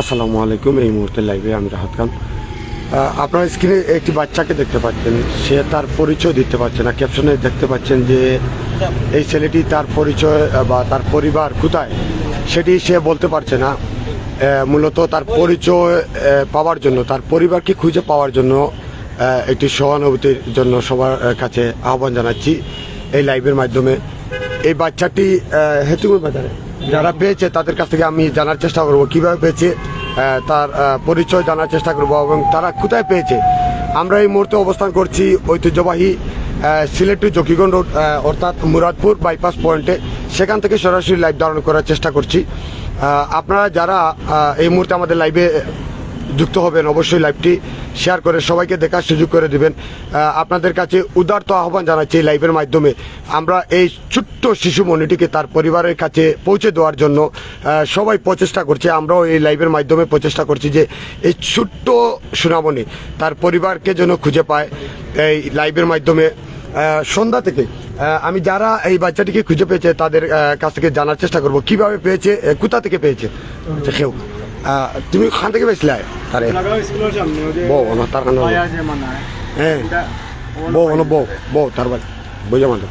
আসসালামু আলাইকুম, এই মুহূর্তে লাইভে আমি রাহাত খান। আপনার স্ক্রিনে একটি বাচ্চাকে দেখতে পাচ্ছেন। সে তার পরিচয় দিতে পারছে না। ক্যাপশনে দেখতে পাচ্ছেন যে এই ছেলেটি তার পরিচয় বা তার পরিবার কোথায়? সেটি সে বলতে পারছে না। মূলত তার পরিচয় পাওয়ার জন্য, তার পরিবারকে খুঁজে পাওয়ার জন্য একটি সহানুভূতির জন্য সবার কাছে আহ্বান জানাচ্ছি এই লাইভের মাধ্যমে। এই বাচ্চাটি হেতুগুল বাজারে। যারা পেয়েছে, তাদের কাছ থেকে আমি জানার চেষ্টা করব। কীভাবে পেয়েছে তার পরিচয় জানার চেষ্টা করব এবং তারা কোথায় পেয়েছে। আমরা এই মুহূর্তে অবস্থান করছি ঐতিহ্যবাহী সিলেট টু জকিগঞ্জ রোড অর্থাৎ মুরাদপুর বাইপাস পয়েন্টে সেখান থেকে সরাসরি লাইভ ধারণ করার চেষ্টা করছি। আপনারা যারা এই মুহূর্তে আমাদের লাইভে যুক্ত হবেন অবশ্যই লাইভটি শেয়ার করে সবাইকে দেখার সুযোগ করে দেবেন। আপনাদের কাছে উদারত আহ্বান জানাচ্ছি এই লাইভের মাধ্যমে। আমরা এই ছোট্ট শিশু মনিটিকে তার পরিবারের কাছে পৌঁছে দেওয়ার জন্য সবাই প্রচেষ্টা করছে। আমরাও এই লাইভের মাধ্যমে প্রচেষ্টা করছি যে এই ছোট্ট সুনামণি তার পরিবারকে যেন খুঁজে পায় এই লাইভের মাধ্যমে। সন্ধ্যা থেকে আমি যারা এই বাচ্চাটিকে খুঁজে পেয়েছে তাদের কাছ থেকে জানার চেষ্টা করব। কীভাবে পেয়েছে কোথা থেকে পেয়েছে? আচ্ছা, তুমি খান থেকে যে মানায় হ্যাঁ। বউ ono বউ বউ তার বাড়ি। বুঝা মাতো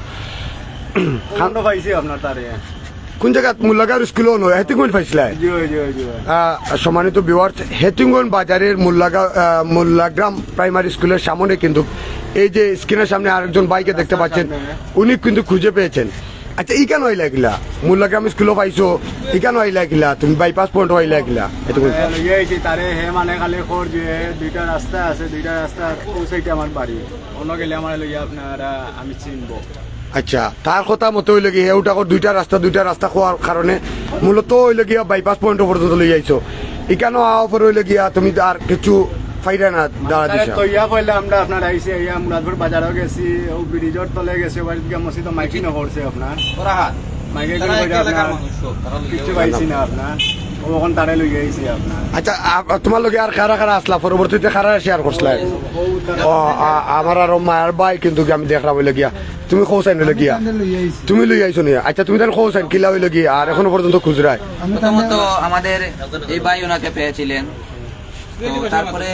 খান্ড পাইছে আপনার তারে। কোন জায়গাত মুল্লাগাঁও স্কুল ono হেতিগুন পাইছিলে? সম্মানিত ভিউয়ার্স হেতিঙ্গন বাজারের মোল্লাগাঁও মোল্লাগ্রাম প্রাইমারি স্কুলের সামনে কিন্তু এই যে স্ক্রিনের সামনে আরেকজন বাইকে দেখতে পাচ্ছেন উনি কিন্তু খুঁজে পেয়েছেন। আচ্ছা ই কেন হইলা গিলা মোল্লাগ্রাম স্কুলও পাইছো। ই কেন হইলা গিলা তুমি বাইপাস পয়েন্ট হইলা গিলা এটুকু এ লইয়া আইছি। তারে হে মানে খালি খোর যে দুইটা রাস্তা আছে দুইটা রাস্তা ওই সাইডে আমার বাড়ি অন্য গেলে আমার লইয়া আপনারা আমি চিনবো। আচ্ছা তার কথা মতো হইলে গিয়ে ওটা দুইটা রাস্তা দুইটা রাস্তা খোয়ার কারণে মূলত হইলে গিয়া বাইপাস পয়েন্ট পর্যন্ত লই আইছো। ইকানো আওয়ার পরে হইলে গিয়া তুমি আর কিছু ফাইরা না দাঁড়া তারে তো ইয়া কইলে আমরা আপনার আইছি ইয়া মুরাদপুর বাজারও গেছি ও ব্রিজর তলে গেছে ওই দিকে মসজিদ মাইকিং করছে আপনার। মাইকে করে কইরা আপনার। কিছু পাইছি না আপনার। তারে আচ্ছা তোমার লগে আর কারা কারা আসলা পরবর্তীতে কারা শেয়ার করছিলা। ও তারে- ও আ- আমার আর মায়ের ভাই কিন্তু আমি গিয়া তুমি গিয়া তুমি লই আইছো নি? আচ্ছা তুমি তাহলে কিলা হইলে গিয়া আর এখনও পর্যন্ত খুচরায় আমাদের এই ভাই ওনাকে পেয়েছিলেন। তারপরে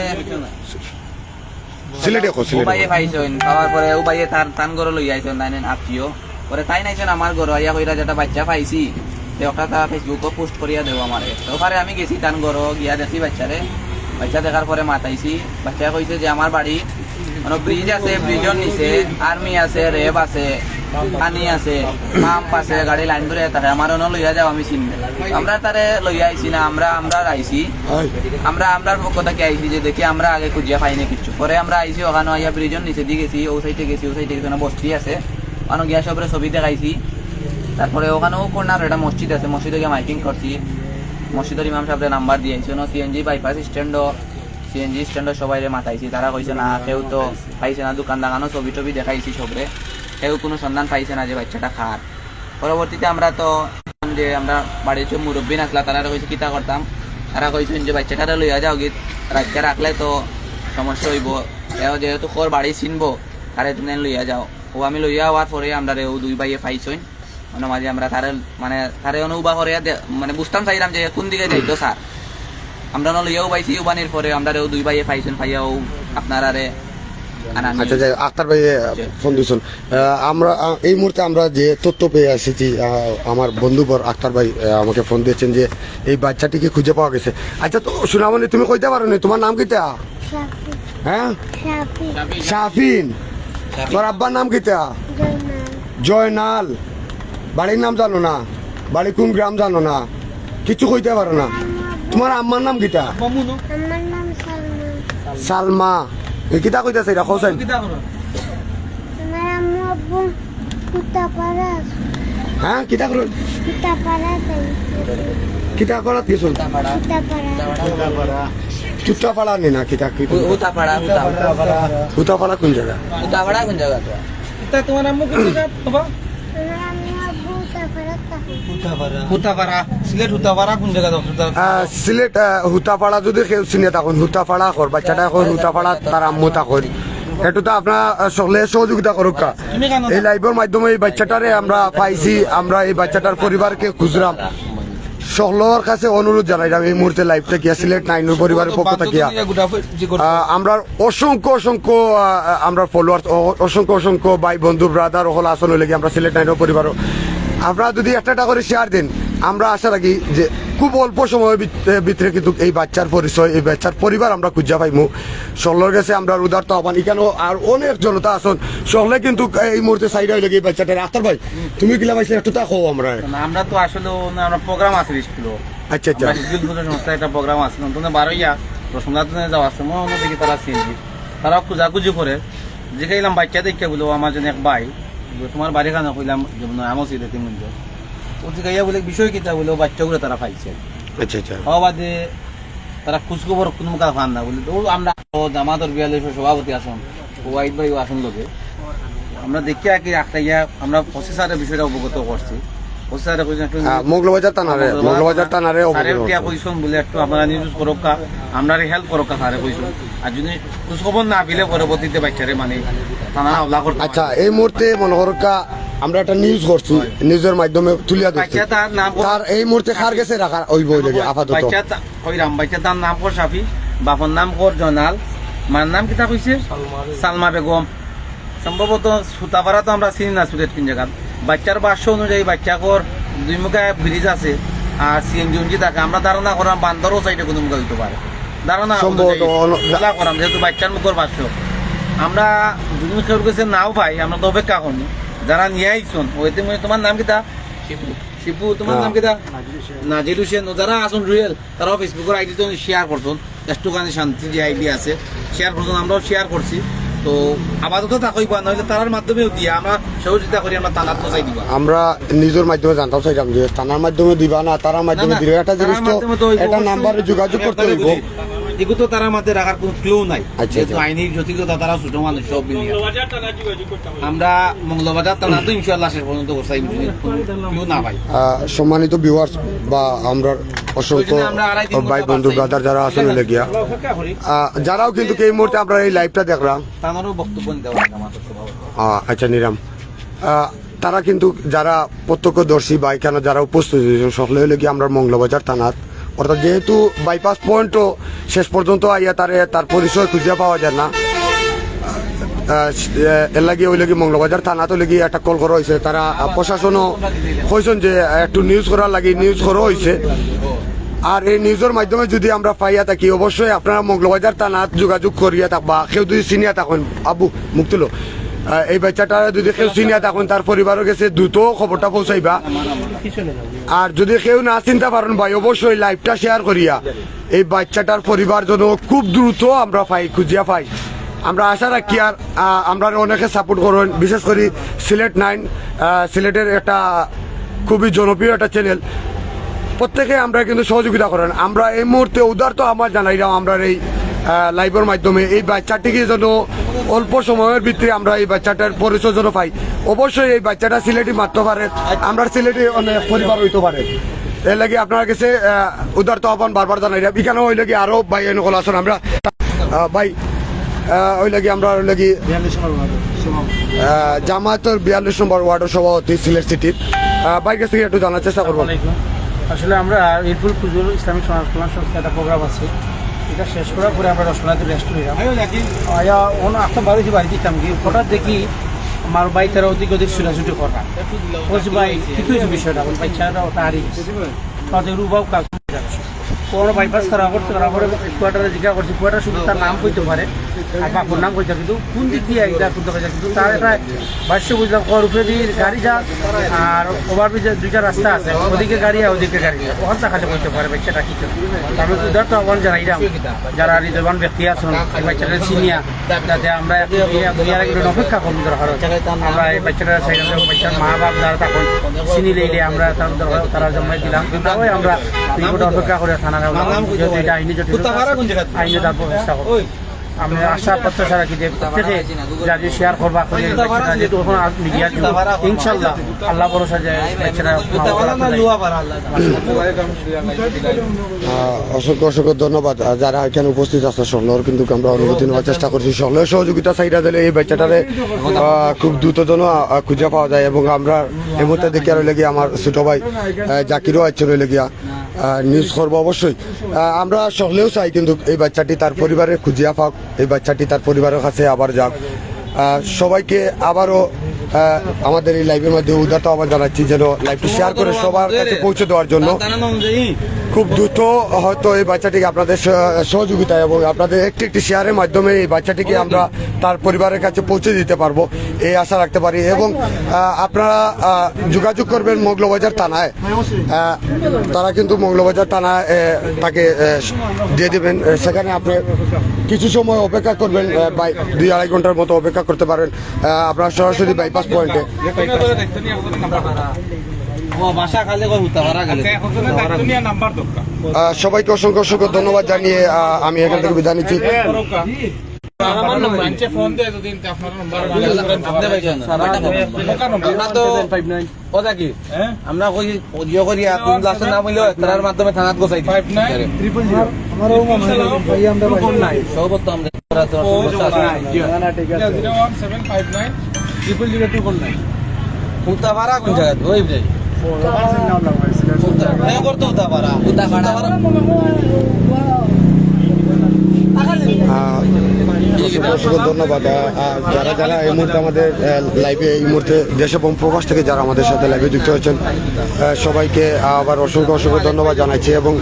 সিলেটে খো সিলেটে ভাইয়ে পাইছেন পাওয়ার পরে ও ভাইয়ে তার তান ঘরে লই আইছেন নাইনেন আত্মীয়। পরে তাই নাইছেন আমার ঘর আইয়া কইরা যেটা বাচ্চা পাইছি তে ওটা তা ফেসবুকও পোস্ট করিয়া দেও আমারে। তো ওখানে আমি গেছি তান ঘর গিয়া দেখি বাচ্চারে। বাচ্চা দেখার পরে মাতাইছি। বাচ্চা কইছে যে আমার বাড়ি ব্রিজ আছে ব্রিজের নিচে আর্মি আছে রেব আছে পানি আছে পাম্প আছে গাড়ি লাইন ধরে থাকে আমার অন্য লইয়া যাও আমি চিনবে আমরা তারে লইয়া আইছি না আমরা আমরা আইছি আই, আমরা আমরার পক্ষ থেকে আইছি যে দেখি আমরা আগে খুঁজিয়া পাইনি কিছু পরে আমরা আইছি ওখানে আইয়া ব্রিজের নিচে দিয়ে গেছি ও সাইডে গেছি ও সাইডে গেছি বস্তি আছে। ওখানে গিয়া সবরে ছবি দেখাইছি। তারপরে ওখানেও কর্নার একটা মসজিদ আছে মসজিদে গিয়ে মাইকিং করছি মসজিদের ইমাম সাহেবের নাম্বার দিয়েছি ওনো সিএনজি বাইপাস স্ট্যান্ডও সিএনজি স্ট্যান্ডও সবাই মাথাইছি তারা কইছে না কেউ তো পাইছে না, দোকান দাগানো ছবি টবি দেখাইছি সবরে কেউ কোনো সন্ধান পাইছে না যে বাচ্চাটা খার পরবর্তীতে আমরা তো যে আমরা বাড়ির যে মুরব্বী নাচলা তারা কইছে, কিতা করতাম? তারা কইছেন যে বাচ্চাটা লইয়া যাও, গীত রাখতে রাখলে তো সমস্যা হইব। এও যেহেতু খোর বাড়ি চিনবো, তারে তুমি লইয়া যাও। ও আমি লইয়া হওয়ার পরে আমরা ও দুই ভাইয়ে পাইছইন মানে মাঝে আমরা তারে মানে তারে অনুবা করে মানে বুঝতাম চাইলাম যে কোন দিকে যাইতো স্যার। আমরা না লইয়াও পাইছি উবানির পরে আমরা দুই ভাইয়ে পাইছেন পাইয়াও আপনারা রে আনা আচ্ছা যাই আক্তার ভাই ফোন দিয়েছেন। আমরা এই মুহূর্তে আমরা যে তথ্য পেয়ে এসেছি আমার বন্ধুবর আক্তার ভাই আমাকে ফোন দিয়েছেন যে এই বাচ্চাটিকে খুঁজে পাওয়া গেছে। আচ্ছা তো সুনামনি তুমি কইতে পারো নি তোমার নাম কিতা Shafi, হ্যাঁ? শাফিন। তোর আব্বার নাম কিতা Jamal, জয়নাল। বাড়ির নাম জানো না? বাড়ি কোন গ্রাম জানো না? কিছু কইতে পারো না? তোমার আম্মার নাম কিতা? আমার নাম সালমা। এই কিতা কইতাছে এটা হোসেন আমার আম্মু আব্বু কুতাপাড়া হ্যাঁ কিতা করো কিতা করাত কুতাপাড়া উল্টাপাড়া। চুট্টাপাড়া নি না কিতা কি উতাপাড়া হুতাপাড়া কোন জায়গা? উতাপাড়া কোন জায়গা তো আমার আম্মু কুতাপাড়া থাকে হুতাপাড়া সিলেট হুতাপাড়া কোন জায়গা আহ, সিলেট হুতাপাড়া যদি কেউ চিনে থাকুন হুতাপাড়া কর বাচ্চাটা এখন হুতাপাড়া তার আম্মু থাকুন একটু তো আপনার সকলে সহযোগিতা করুক কা। তুমি কেন এই লাইভের মাধ্যমে এই বাচ্চাটারে আমরা পাইছি আমরা এই বাচ্চাটার পরিবারকে খুঁজলাম সকলের কাছে অনুরোধ জানাইলাম এই মুহূর্তে লাইভটা গিয়া সিলেট নাইনুর পরিবারের পক্ষ থেকে আহ, আমরা অসংখ্য অসংখ্য আমরা ফলোয়ার অসংখ্য অসংখ্য ভাই বন্ধু ব্রাদার হল আসন হইলে আমরা সিলেট নাইনের পরিবার আপনারা যদি একটা একটা করে শেয়ার দেন আমরা আশা রাখি যে খুব অল্প সময়ের ভিত- ভিতরে কিন্তু এই বাচ্চার পরিচয় এই বাচ্চার পরিবার আমরা খুঁজা পাইমু। সকলের কাছে আমরা উদারতা আহ্বান এখানেও আর অনেক জনতা আসন সকলে কিন্তু এই মুহূর্তে সাইড হইলে এই বাচ্চাটা আখতার ভাই তুমি কিলা পাইছিলে একটু তা খাও আমরা আমরা তো আসলে আমরা প্রোগ্রাম আছে স্কুল আচ্ছা আচ্ছা। স্কুল সংস্থা একটা প্রোগ্রাম আছে। নতুন বারোইয়া রসমনাথনে যাওয়ার সময় অন্য দেখি তারা চিনছি তারা খুঁজাখুঁজি করে। জিগাইলাম বাচ্চা দেখে বলো আমার জন্য এক ভাই। তোমার বাড়ি খানা কইলাম যেমন আমও সিদ্ধ তিন মন্দির ও গাইয়া বলে বিষয় কিতা বলে বাচ্চা বাচ্চাগুলো তারা পাইছে। আচ্ছা আচ্ছা। বাদে তারা খুশখবর কোনো মুখা ফান না। বলে তো আমরা জামাতর বিয়ালের সভাপতি আসন ওয়াইদ ভাই আসন লোকে। আমরা দেখি আর কি একটা ইয়া আমরা প্রসেসারের বিষয়টা অবগত করছি। বলে একটু আপনারা নিউজ করুক হেল্প করুক স্যারে কইছেন আর যদি খোঁজখবর না পেলে পরবর্তীতে বাচ্চারে মানে থানা হামলা করতে আচ্ছা এই মুহূর্তে মনে আমরা একটা নিউজ করছি নিউজের মাধ্যমে তুলিয়া দিচ্ছি তার নাম তার এই মুহূর্তে খার গেছে রাখা ওই বই লেগে আপাতত? বাচ্চা তা- কইরাম বাচ্চা তার নাম কর সাফি বাপর নাম কর জনাল মার নাম কিতা কইছে সালমা বেগম। সম্ভবত সুতাপাড়া তো আমরা চিনি না সুরেট কোন জায়গা বাচ্চার বাস্য অনুযায়ী বাচ্চা কর দুই মুখে ব্রিজ আছে আর সিএনজি উনজি থাকে। আমরা ধারণা করাম বান্দরও সাইডে কোনো মুখে হইতে পারে। ধারণা করাম যেহেতু বাচ্চার মুখর বাস্য আমরা যদি কেউ কাছে নাও পাই আমরা তো অপেক্ষা করি যারা নিয়ে আইসন ওইতে মই তোমার নাম কিতা শিপু। তোমার নাম কিতা নাজির হোসেন যারা আসুন রিয়েল তারাও ফেসবুকের আইডি তো শেয়ার করছেন একটুখানি শান্তি যে আইডি আছে। শেয়ার করছেন আমরাও শেয়ার করছি তো আপাতত তাকই পাওয়া নইলে তারার মাধ্যমেও দিয়ে আমরা সহযোগিতা করি আমরা পৌঁছাই দিবা। আমরা নিজের মাধ্যমে জানতাম চাইলাম যে থানার মাধ্যমে দিবা না তারার মাধ্যমে দিবা। এটা জিনিস তো অবশ্যই। নাম্বারে যোগাযোগ করতে হইব। এগুলো তার মধ্যে রাখার কোনো ক্লু নাই। আচ্ছা, যেহেতু আচ্ছা। আইনি জটিলতা তারা ছোট মানুষ সব মিলিয়ে। আমরা মঙ্গলবাজার টানা তো ইনশাল্লাহ শেষ পর্যন্ত বসাই ক্লু না পাই সম্মানিত ভিউয়ার্স বা আমরা অসংখ্য ভাই বন্ধু। ব্রাদার যারা আসলে লেগিয়া যারাও কিন্তু এই মুহূর্তে আমরা এই লাইভটা দেখলাম। তাদেরও বক্তব্য নিতে আমাদের আচ্ছা নিরাম তারা কিন্তু যারা প্রত্যক্ষদর্শী বা এখানে যারা উপস্থিত সকলে হলে কি আমরা মঙ্গলবাজার থানাত অর্থাৎ যেহেতু বাইপাস পয়েন্টও শেষ পর্যন্ত আইয়া তারে তার পরিচয় খুঁজে পাওয়া যায় না। এর লাগে ওই লাগি মঙ্গলবাজার থানাত লাগি একটা কল করা হয়েছে তারা প্রশাসনও কইছেন যে একটু নিউজ করার লাগি নিউজ করা হয়েছে আর এই নিউজের মাধ্যমে যদি আমরা পাইয়া থাকি অবশ্যই আপনারা মঙ্গলবাজার থানাত যোগাযোগ করিয়া থাকবা কেউ যদি চিনিয়া থাকেন আবু মুখ তুলো আহ, এই বাচ্চাটা যদি কেউ চিনিয়া থাকেন তার পরিবারের কাছে দ্রুত খবরটা পৌঁছাইবা। আর যদি কেউ না চিনতে পারেন ভাই, অবশ্যই লাইভটা শেয়ার করিয়া এই বাচ্চাটার পরিবার যেন খুব দ্রুত আমরা পাই, খুঁজিয়া পাই। আমরা আশা রাখি আর আমরা অনেকে সাপোর্ট করেন বিশেষ করে সিলেট নাইন সিলেটের একটা খুবই জনপ্রিয় একটা চ্যানেল প্রত্যেকে আমরা কিন্তু সহযোগিতা করেন। আমরা এই মুহূর্তে উদার তো আমার জানাইলাম আমরা এই লাইভের মাধ্যমে এই বাচ্চাটিকে যেন অল্প সময়ের ভিতরে আমরা এই বাচ্চাটার পরিচয় যেন পাই। অবশ্যই এই বাচ্চাটা সিলেটি মারতে পারে। আমরা সিলেটি অনেক পরিবার হইতে পারে। এর লাগে আপনার কাছে আহ, উদার তো আহ্বান বারবার জানাইলাম এখানে ওই লাগে আরও ভাই এনকল আসুন আমরা। ভাই ওই লাগে আমরা ওই লাগি জামায়াতের বিয়াল্লিশ নম্বর ওয়ার্ডের সভাপতি। সিলেট সিটির ভাইয়ের কাছ থেকে একটু জানার চেষ্টা করব। আসলে আমরা ইরফুল ফুজুল ইসলামিক সমাজ কল্যাণ সংস্থা একটা প্রোগ্রাম আছে। এটা শেষ করার পরে আমরা রসনাতে রেস্ট নিলাম। আয়া অন এখন বাড়ি বাড়ি দিতাম কি হঠাৎ দেখি আমার ভাই তারা অধিক অধিক ছুটাছুটি করা বলছি ভাই কিন্তু এই বিষয়টা? আমার বাচ্চাটা ওটা হারিয়ে গেছে তাদের রুবাও কাজ কোনো বাইপাস তারা করতে তারা করে কোয়ার্টারে জিজ্ঞাসা করছে কোয়ার্টার শুধু তার নাম কইতে পারে। আর বাপুর নাম কইতে কিন্তু কোন দিক দিয়ে এটা করতে পারে কিন্তু তার একটা ভাষ্য বুঝলাম ওর উপরে দিয়ে গাড়ি যা আর ওভারব্রিজের দুইটা রাস্তা আছে ওদিকে গাড়ি আর ওদিকে গাড়ি। ওখান খালি কইতে পারে বাচ্চাটা কিছু। আমি উদার তো আহ্বান জানাইলাম যারা হৃদয়বান ব্যক্তি আছেন এই বাচ্চাটা চিনিয়া যাতে আমরা দুনিয়ার একটু অপেক্ষা করুন দরকার আমরা এই বাচ্চাটা চাই বাচ্চার মা বাপ যারা তখন চিনি লইলে আমরা তার দরকার তারা জমাই দিলাম। তারপরে আমরা অপেক্ষা করে থানার আইনি আছে, তার ব্যবস্থা করব আমি আশা প্রত্যাশা রাখি যে প্রত্যেকে যাতে শেয়ার করবা করে যেহেতু এখন মিডিয়ার যুগ ইনশাল্লাহ আল্লাহ ভরসা যে বাচ্চাটা আহ, অসংখ্য অসংখ্য ধন্যবাদ। যারা এখানে উপস্থিত আছে সকলের কিন্তু আমরা অনুমতি নেওয়ার চেষ্টা করছি। সকলের সহযোগিতা চাহিদা দিলে এই বাচ্চাটারে খুব দ্রুত যেন খুঁজে পাওয়া যায়। এবং আমরা এই মুহূর্তে দেখে রইলে গিয়ে আমার ছোট ভাই জাকিরও আছে রইলে গিয়া। আহ, নিউজ করব অবশ্যই। আমরা সকলেও চাই কিন্তু এই বাচ্চাটি তার পরিবারের খুঁজিয়া পাক, এই বাচ্চাটি তার পরিবারের কাছে আবার যাক। সবাইকে আবারও আমাদের এই লাইভের মধ্যে উদারতা আবার জানাচ্ছি যেন লাইভটি শেয়ার করে সবার কাছে পৌঁছে দেওয়ার জন্য। খুব দ্রুত হয়তো এই বাচ্চাটিকে আপনাদের সহ- সহযোগিতা এবং আপনাদের একটি একটি শেয়ারের মাধ্যমে এই বাচ্চাটিকে আমরা তার পরিবারের কাছে পৌঁছে দিতে পারব, এই আশা রাখতে পারি। এবং আপনারা যোগাযোগ করবেন মোগলবাজার থানায়। তারা কিন্তু মোগলবাজার থানায় তাকে দিয়ে দেবেন। সেখানে আপনি কিছু সময় অপেক্ষা করবেন বাই দুই আড়াই ঘণ্টার মতো অপেক্ষা করতে পারেন। আপনারা সরাসরি বাইপাস পয়েন্টে গেলে আহ, সবাইকে অসংখ্য অসংখ্য ধন্যবাদ জানিয়ে আমি এখান থেকে বিদায় নিচ্ছি। আমরা তো ওটা কি আমরা কই অডিও করি কোন ক্লাসের নাম হইল তার মাধ্যমে থানাত গোছাই দিই সবত আমরা করা তো টু আছে হুতা পারা কোন জায়গা ওই হ্যাঁ করতে পারা আহ, অসংখ্য ধন্যবাদ। যারা যারা এই মুহূর্তে আমাদের লাইভে এই মুহূর্তে দেশ এবং প্রকাশ থেকে যারা আমাদের সাথে লাইভে যুক্ত হয়েছেন সবাইকে আবার অসংখ্য অসংখ্য ধন্যবাদ জানাচ্ছি এবং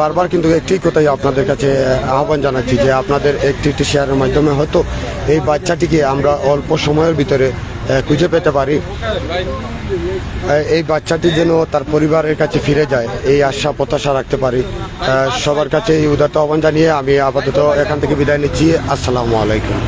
বারবার কিন্তু একটি কথাই আপনাদের কাছে আহ্বান জানাচ্ছি যে আপনাদের একটি একটি শেয়ারের মাধ্যমে হয়তো এই বাচ্চাটিকে আমরা অল্প সময়ের ভিতরে খুঁজে পেতে পারি। এই বাচ্চাটি যেন তার পরিবারের কাছে ফিরে যায়, এই আশা, প্রত্যাশা রাখতে পারি। সবার কাছে এই উদারতা আহ্বান জানিয়ে আমি আপাতত এখান থেকে বিদায় নিচ্ছি। আসসালামু আলাইকুম।